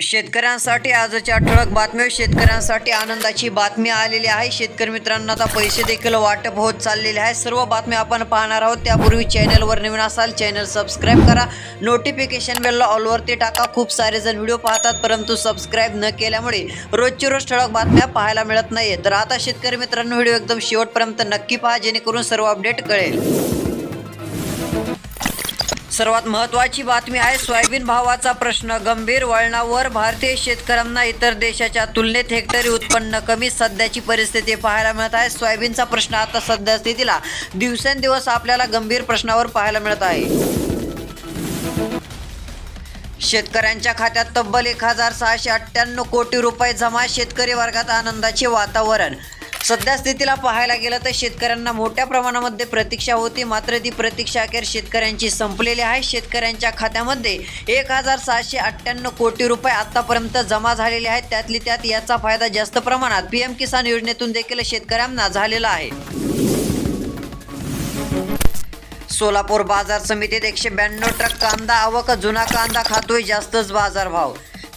शेतकऱ्यांसाठी आजच्या ठळक बातम्या शेतकऱ्यांसाठी आनंदाची बातमी आलेली आहे. शेतकरी मित्रांना आता पैसे देखील वाटप होत चाललेले आहे सर्व बातम्या आपण पाहणार आहोत. त्यापूर्वी चॅनलवर नवीन असाल चॅनल सबस्क्राईब करा. नोटिफिकेशन बेलला ऑलवरती टाका. खूप सारे जण व्हिडिओ पाहतात परंतु सबस्क्राईब न केल्यामुळे रोजची रोज ठळक बातम्या पाहायला मिळत नाही तर आता शेतकरी मित्रांनो व्हिडिओ एकदम शेवटपर्यंत नक्की पहा जेणेकरून सर्व अपडेट कळेल. सर्वात महत्त्वाची बातमी आहे सोयाबीन भावाचा प्रश्न. गंभीर वळणावर भारतीय शेतकऱ्यांना इतर देशाच्या तुलनेत हेक्टरी उत्पन्न कमी. सध्याची परिस्थिती पाहायला मिळत आहे. सोयाबीनचा प्रश्न आता सध्या स्थितीला दिवसेंदिवस आपल्याला गंभीर प्रश्नावर पाहायला मिळत आहे. शेतकऱ्यांच्या खात्यात तब्बल एक हजार सहाशे अठ्ठ्याण्णव कोटी रुपये जमा. शेतकरी वर्गात आनंदाचे वातावरण. सध्या स्थितीला पाहायला गेलं तर शेतकऱ्यांना मोठ्या प्रमाणामध्ये प्रतीक्षा होती. मात्र ती प्रतीक्षा अखेर शेतकऱ्यांची संपलेली आहे. शेतकऱ्यांच्या खात्यामध्ये एक हजार सहाशे अठ्ठ्याण्णव कोटी रुपये आतापर्यंत जमा झालेले आहेत. त्यातली त्यात याचा फायदा जास्त प्रमाणात पी एम किसान योजनेतून देखील शेतकऱ्यांना झालेला आहे. सोलापूर बाजार समितीत एकशे ब्याण्णव ट्रक कांदा आवक जुना कांदा खातोय जास्तच बाजारभाव.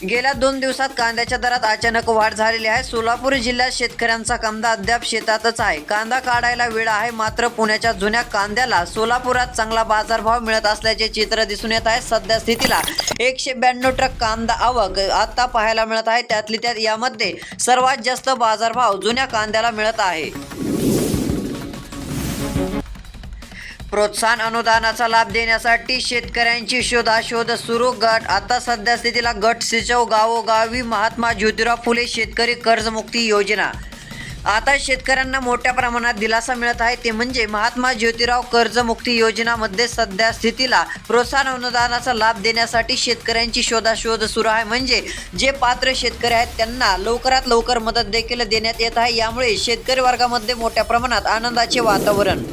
गेल्या दोन दिवसात कांद्याच्या दरात अचानक वाढ झालेली आहे. सोलापूर जिल्ह्यात शेतकऱ्यांचा कांदा अद्याप शेतातच आहे. कांदा काढायला वेळ आहे मात्र पुण्याच्या जुन्या कांद्याला सोलापुरात चांगला बाजारभाव मिळत असल्याचे चित्र दिसून येत आहे. सध्या स्थितीला एकशे ब्याण्णव ट्रक कांदा आवक आता पाहायला मिळत आहे. त्यातली त्यात यामध्ये सर्वात जास्त बाजारभाव जुन्या कांद्याला मिळत आहे. प्रोत्साहन अनुदानाचा लाभ देण्यासाठी शेतकऱ्यांची शोधाशोध सुरू. गट आता सध्या स्थितीला गट सिचव गावोगावी महात्मा ज्योतिराव फुले शेतकरी कर्जमुक्ती योजना. आता शेतकऱ्यांना मोठ्या प्रमाणात दिलासा मिळत आहे. ते म्हणजे महात्मा ज्योतिराव कर्जमुक्ती योजनामध्ये सध्या स्थितीला प्रोत्साहन अनुदानाचा लाभ देण्यासाठी शेतकऱ्यांची शोधाशोध सुरू आहे. म्हणजे जे पात्र शेतकरी आहेत त्यांना लवकरात लवकर मदत देखील देण्यात येत आहे. यामुळे शेतकरी वर्गामध्ये मोठ्या प्रमाणात आनंदाचे वातावरण.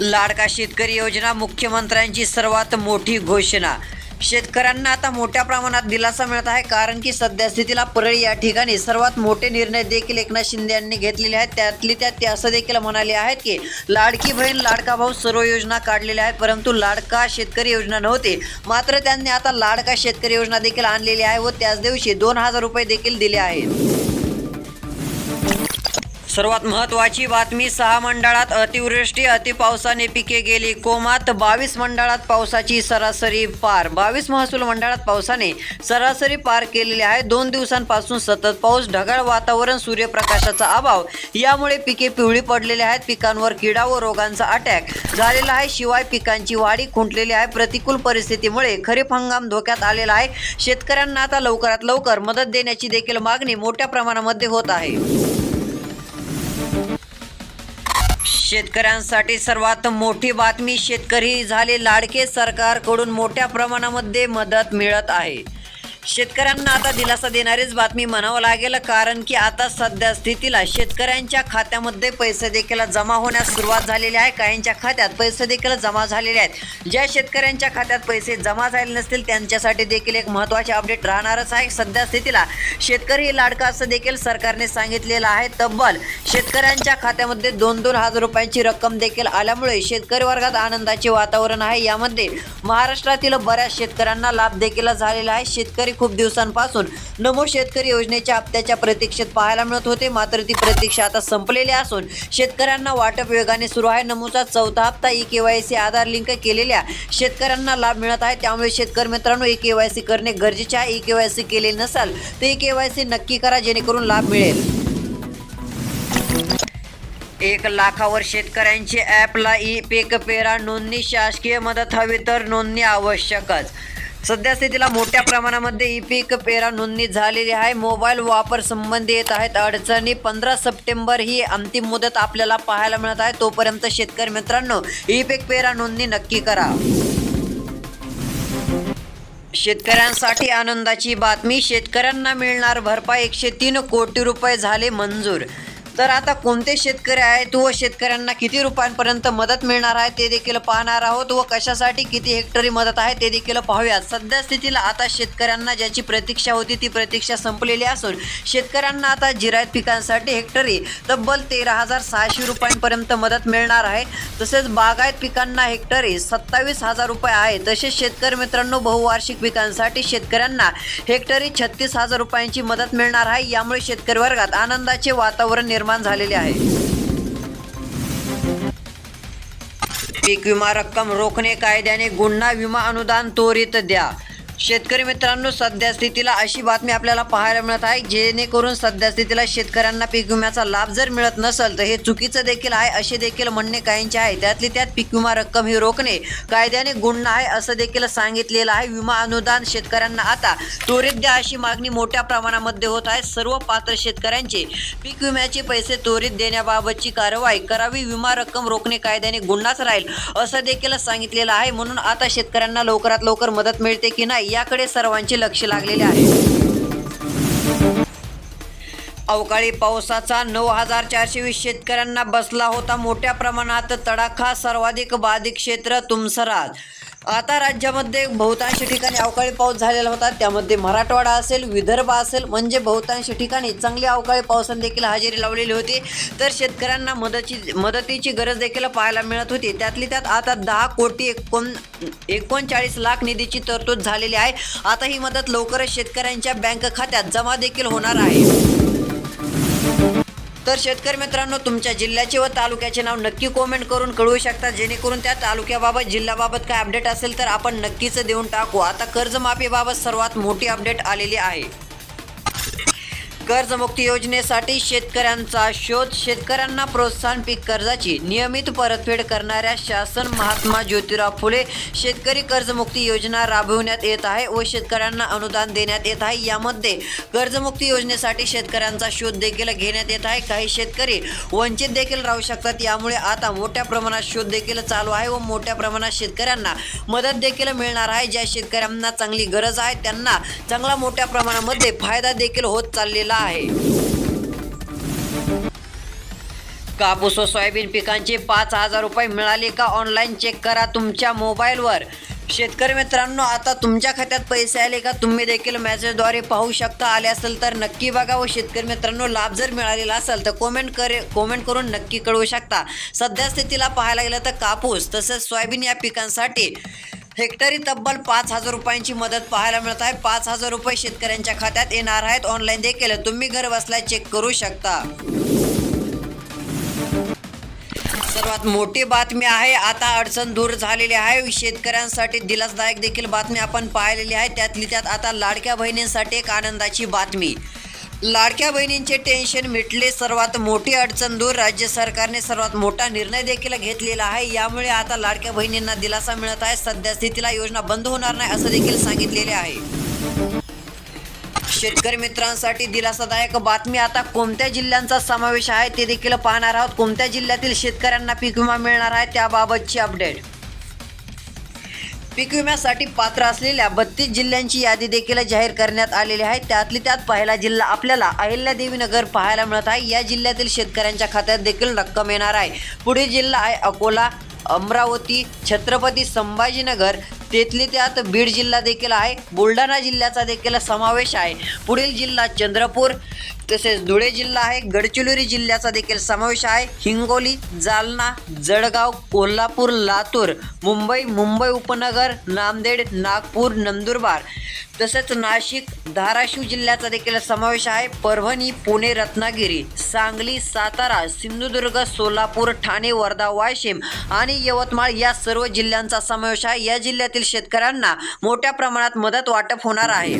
लाडका शेतकरी योजना मुख्यमंत्र्यांची सर्वात मोठी घोषणा. शेतकऱ्यांना आता मोठ्या प्रमाणात दिलासा मिळत आहे कारण की सध्या स्थितीला परळी या ठिकाणी सर्वात मोठे निर्णय देखील एकनाथ शिंदे यांनी घेतलेले आहेत. त्यातली त्यात ते असं देखील म्हणाले आहेत की लाडकी बहीण लाडका भाऊ सर्व योजना काढलेल्या आहेत परंतु लाडका शेतकरी योजना नव्हती. मात्र त्यांनी आता लाडका शेतकरी योजना देखील आणलेली आहे व त्याच दिवशी दोन हजार रुपये देखील दिले आहेत. सर्वात महत्त्वाची बातमी सहा मंडळात अतिवृष्टी अतिपावसाने पिके गेली. कोमात बावीस मंडळात पावसाची सरासरी पार. बावीस महसूल मंडळात पावसाने सरासरी पार केलेली आहे. दोन दिवसांपासून सतत पाऊस ढगाळ वातावरण सूर्यप्रकाशाचा अभाव. यामुळे पिके पिवळी पडलेली आहेत. पिकांवर किडा व रोगांचा अटॅक झालेला आहे. शिवाय पिकांची वाढी खुंटलेली आहे. प्रतिकूल परिस्थितीमुळे खरीप हंगाम धोक्यात आलेला आहे. शेतकऱ्यांना आता लवकरात लवकर मदत देण्याची देखील मागणी मोठ्या प्रमाणामध्ये होत आहे. शेतकऱ्यांसाठी सर्वात मोठी बातमी शेतकरी झाले लाडके सरकारकडून मोठ्या प्रमाणामध्ये मदत मिळत आहे. शेतकऱ्यांना आता दिलासा देणारीच बातमी म्हणावं लागेल कारण की आता सध्या स्थितीला शेतकऱ्यांच्या खात्यामध्ये पैसे देखील जमा होण्यास सुरुवात झालेली आहे. काहींच्या खात्यात पैसे देखील जमा झालेले आहेत. ज्या शेतकऱ्यांच्या खात्यात पैसे जमा झाले नसतील त्यांच्यासाठी देखील एक महत्त्वाचे अपडेट राहणारच आहे. सध्या स्थितीला शेतकरी लाडका असं देखील सरकारने सांगितलेलं आहे. तब्बल शेतकऱ्यांच्या खात्यामध्ये दोन दोन हजार रुपयांची रक्कम देखील आल्यामुळे शेतकरी वर्गात आनंदाचे वातावरण आहे. यामध्ये महाराष्ट्रातील बऱ्याच शेतकऱ्यांना लाभ देखील झालेला आहे. शेतकरी खूप दिवसांपासून नमो शेतकरी योजनेच्या हप्त्याच्या प्रतीक्षेत पाहायला मिळत होते. मात्र ती प्रतीक्षा आता संपलेली असून शेतकऱ्यांना वाटप वेगाने सुरू आहे. नमोचा चौथा हप्ता E K Y C Aadhaar link केलेल्या शेतकऱ्यांना लाभ मिळत आहे. त्यामुळे शेतकरी मित्रांनो ई के वाय सी करणे गरजेचे आहे. ई के वाय सी केले नसाल तर ई के वाय सी नक्की करा जेणेकरून लाभ मिळेल. एक लाखावर शेतकऱ्यांची ॲपला ई पीक पेरा नोंदणी शासकीय मदत हवी तर नोंदणी आवश्यकच. सध्या स्थितीला मोठ्या प्रमाणामध्ये ई पीक पेरा नोंदणी झालेली आहे. मोबाईल वापर संबंधी येत आहेत अडचणी. पंधरा सप्टेंबर ही अंतिम मुदत आपल्याला पाहायला मिळत आहे. तोपर्यंत शेतकरी मित्रांनो ई पीक पेरा नोंदणी नक्की करा. शेतकऱ्यांसाठी आनंदाची बातमी शेतकऱ्यांना मिळणार भरपाई एकशे तीन कोटी रुपये झाले मंजूर. तर आता कोणते शेतकरी आहेत व शेतकऱ्यांना किती रुपयांपर्यंत मदत मिळणार आहे ते देखील पाहणार आहोत व कशासाठी किती हेक्टरी मदत आहे ते देखील पाहूयात. सध्या स्थितीला आता शेतकऱ्यांना ज्याची प्रतीक्षा होती ती प्रतीक्षा संपलेली असून शेतकऱ्यांना आता जिरायत पिकांसाठी हेक्टरी तब्बल तेरा हजार सहाशे रुपयांपर्यंत मदत मिळणार आहे. तसेच बागायत पिकांना हेक्टरी सत्तावीस हजार रुपये आहे. तसेच शेतकरी मित्रांनो बहुवार्षिक पिकांसाठी शेतकऱ्यांना हेक्टरी छत्तीस हजार रुपयांची मदत मिळणार आहे. यामुळे शेतकरी वर्गात आनंदाचे वातावरण निर्माण झालेले आहे. पीक विमा रक्कम रोखणे कायद्याने गुन्हा विमा अनुदान त्वरित द्या. शेतकरी मित्रांनो सध्या स्थितीला अशी बातमी आपल्याला पाहायला मिळत आहे जेणेकरून सध्या स्थितीला शेतकऱ्यांना पीक विम्याचा लाभ जर मिळत नसेल तर हे चुकीचं देखील आहे असे देखील म्हणणे काहींचे आहे. त्यातली त्यात पीक विमा रक्कम ही रोखणे कायद्याने गुन्हा आहे असं देखील सांगितलेलं आहे. विमा अनुदान शेतकऱ्यांना आता त्वरित द्या अशी मागणी मोठ्या प्रमाणामध्ये होत आहे. सर्व पात्र शेतकऱ्यांचे पीक विम्याचे पैसे त्वरित देण्याबाबतची कारवाई करावी विमा रक्कम रोखणे कायद्याने गुन्हाच राहील असं देखील सांगितलेलं आहे. म्हणून आता शेतकऱ्यांना लवकरात लवकर मदत मिळते की नाही याकडे सर्वांचे लक्ष लागलेले आहे. अवकाळी पावसाचा नऊ हजार चारशे वीस शेतकऱ्यांना बसला होता मोठ्या प्रमाणात तडाखा. सर्वाधिक बाधित क्षेत्र तुमसरात आता राज्यामध्ये बहुतांश ठिकाणी अवकाळी पाऊस झालेला होता. त्यामध्ये मराठवाडा असेल विदर्भ असेल म्हणजे बहुतांश ठिकाणी चांगली अवकाळी पावसाने देखील हजेरी लावलेली होती. तर शेतकऱ्यांना मदतीची मदतीची गरज देखील पाहायला मिळत होती. त्यातली त्यात आता दहा कोटी एकोण एकोणचाळीस लाख निधीची तरतूद झालेली आहे. आता ही मदत लवकरच शेतकऱ्यांच्या बँक खात्यात जमा देखील होणार आहे. तर शेतकरी मित्रांनो तुमच्या जिल्ह्याचे व तालुक्याचे नाव नक्की कॉमेंट करून कळवू शकता. जेणेकरून त्या तालुक्याबाबत जिल्ह्याबाबत काय अपडेट असेल तर आपण नक्कीच देऊन टाकू. आता कर्जमाफीबाबत सर्वात मोठी अपडेट आलेली आहे. कर्जमुक्ती योजनेसाठी शेतकऱ्यांचा शोध शेतकऱ्यांना प्रोत्साहन पीक कर्जाची नियमित परतफेड करणाऱ्या शासन महात्मा ज्योतिराव फुले शेतकरी कर्जमुक्ती योजना राबविण्यात येत आहे व शेतकऱ्यांना अनुदान देण्यात येत आहे. यामध्ये कर्जमुक्ती योजनेसाठी शेतकऱ्यांचा शोध देखील घेण्यात येत आहे. काही शेतकरी वंचित देखील राहू शकतात. यामुळे आता मोठ्या प्रमाणात शोध देखील चालू आहे व मोठ्या प्रमाणात शेतकऱ्यांना मदत देखील मिळणार आहे. ज्या शेतकऱ्यांना चांगली गरज आहे त्यांना चांगला मोठ्या प्रमाणामध्ये फायदा देखील होत चाललेला आहे. कापूस व सोयाबीन पिकांचे पाच हजार रुपये मिळाले का ऑनलाईन चेक करा तुमच्या मोबाईलवर शेतकरी मित्रांनो आता तुमच्या खात्यात पैसे आले का तुम्ही देखील मेसेजद्वारे पाहू शकता. आले असेल तर नक्की बघा व शेतकरी मित्रांनो लाभ जर मिळालेला असेल तर कॉमेंट करे कॉमेंट करून नक्की कळवू शकता. सध्या स्थितीला पाहायला गेलं तर कापूस तसेच सोयाबीन या पिकांसाठी हेक्टरी तब्बल पाच हजार रुपयांची मदत पाहायला मिळत आहे. पाच हजार रुपये शेतकऱ्यांच्या खात्यात येणार आहेत. ऑनलाईन देखील तुम्ही घर बसल्या चेक करू शकता. सर्वात मोठी बातमी आहे. आता अडचण दूर झालेली आहे. शेतकऱ्यांसाठी दिलासदायक देखील बातमी आपण पाहिलेली आहे. त्यातली त्यात आता लाडक्या बहिणींसाठी एक आनंदाची बातमी. लाडक्या बहिणींचे टेन्शन मिटले सर्वात मोठी अडचण दूर. राज्य सरकारने सर्वात मोठा निर्णय देखील घेतलेला आहे. यामुळे आता लाडक्या बहिणींना दिलासा मिळत आहे. सध्या स्थितीला योजना बंद होणार नाही असं देखील सांगितलेले आहे. शेतकरी मित्रांसाठी दिलासादायक बातमी आता कोणत्या जिल्ह्यांचा समावेश आहे ते देखील पाहणार आहोत. कोणत्या जिल्ह्यातील शेतकऱ्यांना पीक विमा मिळणार आहे त्याबाबतची अपडेट पीक विम्यासाठी पात्र असलेल्या बत्तीस जिल्ह्यांची यादी देखील जाहीर करण्यात आलेली आहे. त्यातली त्यात पहिला जिल्हा आपल्याला अहिल्यादेवी नगर पाहायला मिळत आहे. या जिल्ह्यातील शेतकऱ्यांच्या खात्यात देखील रक्कम येणार आहे. पुढील जिल्हा आहे अकोला अमरावती छत्रपती संभाजीनगर. तेथली त्यात बीड जिल्हा देखील आहे. बुलढाणा जिल्ह्याचा देखील समावेश आहे. पुढील जिल्हा चंद्रपूर तसेच धुळे जिल्हा आहे गडचिरोली जिल्ह्याचा देखील समावेश आहे. हिंगोली जालना जळगाव कोल्हापूर लातूर मुंबई मुंबई उपनगर नांदेड नागपूर नंदुरबार. तसेच नाशिक धाराशिव जिल्ह्याचा देखील समावेश आहे. परभणी पुणे रत्नागिरी सांगली सातारा सिंधुदुर्ग सोलापूर ठाणे वर्धा वाशिम आणि यवतमाळ या सर्व जिल्ह्यांचा समावेश आहे. या जिल्ह्यातील शेतकऱ्यांना मोठ्या प्रमाणात मदत वाटप होणार आहे.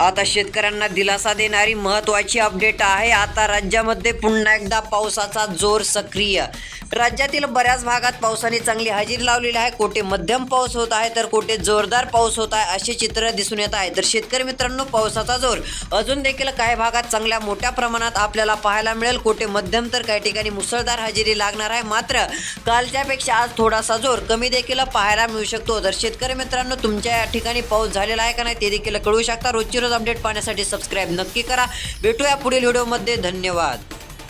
आता शेतकऱ्यांना दिलासा देणारी महत्त्वाची अपडेट आहे. आता राज्यामध्ये पुन्हा एकदा पावसाचा जोर सक्रिय. राज्यातील बऱ्याच भागात पावसाने चांगली हजेरी लावलेली आहे. कोठे मध्यम पाऊस होत आहे तर कोठे जोरदार पाऊस होत आहे असे चित्र दिसून येत आहे. तर शेतकरी मित्रांनो पावसाचा जोर अजून देखील काही भागात चांगल्या मोठ्या प्रमाणात आपल्याला पाहायला मिळेल. कोठे मध्यम तर काही ठिकाणी मुसळधार हजेरी लागणार आहे. मात्र कालच्यापेक्षा आज थोडासा जोर कमी देखील पाहायला मिळू शकतो. तर शेतकरी मित्रांनो तुमच्या या ठिकाणी पाऊस झालेला आहे का नाही ते देखील कळू शकता. रोजची रोज अपडेट पाहण्यासाठी सबस्क्राईब नक्की करा. भेटूया पुढील व्हिडिओमध्ये धन्यवाद.